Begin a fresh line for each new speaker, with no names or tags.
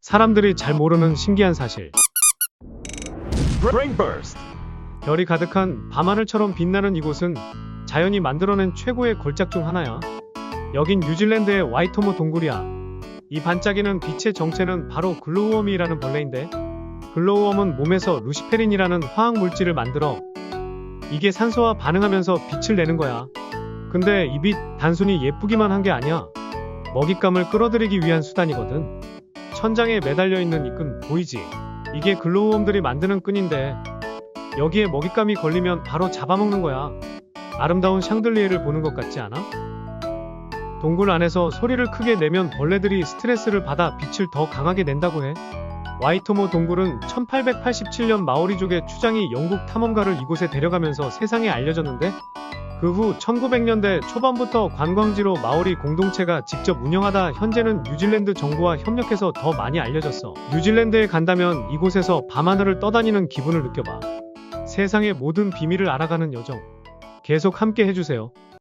사람들이 잘 모르는 신기한 사실. 별이 가득한 밤하늘처럼 빛나는 이곳은 자연이 만들어낸 최고의 걸작 중 하나야. 여긴 뉴질랜드의 와이토모 동굴이야. 이 반짝이는 빛의 정체는 바로 글로우웜이라는 벌레인데, 글로우웜은 몸에서 루시페린이라는 화학 물질을 만들어 이게 산소와 반응하면서 빛을 내는 거야. 근데 이 빛 단순히 예쁘기만 한 게 아니야. 먹잇감을 끌어들이기 위한 수단이거든. 천장에 매달려 있는 이 끈 보이지? 이게 글로우웜들이 만드는 끈인데 여기에 먹잇감이 걸리면 바로 잡아먹는 거야. 아름다운 샹들리에를 보는 것 같지 않아? 동굴 안에서 소리를 크게 내면 벌레들이 스트레스를 받아 빛을 더 강하게 낸다고 해. 와이토모 동굴은 1887년 마오리족의 추장이 영국 탐험가를 이곳에 데려가면서 세상에 알려졌는데 그 후 1900년대 초반부터 관광지로 마오리 공동체가 직접 운영하다 현재는 뉴질랜드 정부와 협력해서 더 많이 알려졌어. 뉴질랜드에 간다면 이곳에서 밤하늘을 떠다니는 기분을 느껴봐. 세상의 모든 비밀을 알아가는 여정. 계속 함께 해주세요.